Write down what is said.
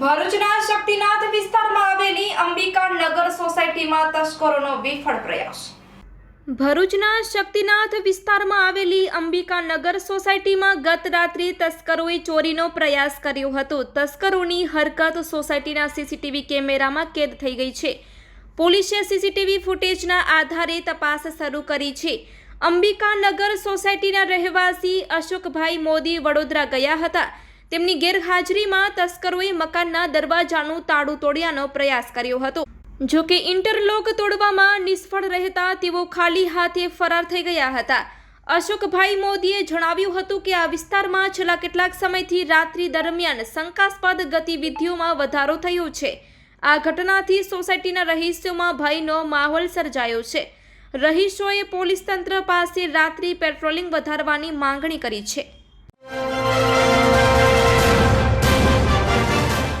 ભરૂચના શક્તિનાથ વિસ્તારમાં આવેલી અંબિકા નગર સોસાયટીમાં તસ્કરોનો વિફળ પ્રયાસ. ભરૂચના શક્તિનાથ વિસ્તારમાં આવેલી અંબિકા નગર સોસાયટીમાં ગત રાત્રે તસ્કરોએ ચોરીનો પ્રયાસ કર્યો હતો. તસ્કરોની હરકત સોસાયટીના સીસીટીવી કેમેરામાં કેદ થઈ ગઈ છે. પોલીસે સીસીટીવી ફૂટેજના આધારે તપાસ શરૂ કરી છે. અંબિકા નગર સોસાયટીના રહેવાસી અશોકભાઈ મોદી વડોદરા ગયા હતા. તેમની ગેરહાજરીમાં તસ્કરોએ મકાનના દરવાજાનું તાળું તોડ્યાનો પ્રયાસ કર્યો હતો. જો કે ઇન્ટરલોક તોડવામાં નિષ્ફળ રહેતા તેઓ ખાલી હાથે ફરાર થઈ ગયા હતા. અશોકભાઈ મોદીએ જણાવ્યું હતું કે આ વિસ્તારમાં છેલ્લા કેટલાક સમયથી રાત્રિ દરમિયાન શંકાસ્પદ ગતિવિધિઓમાં વધારો થયો છે. આ ઘટનાથી સોસાયટીના રહીશોમાં ભયનો માહોલ સર્જાયો છે. રહીશોએ પોલીસ તંત્ર પાસે રાત્રિ પેટ્રોલિંગ વધારવાની માંગણી કરી છે.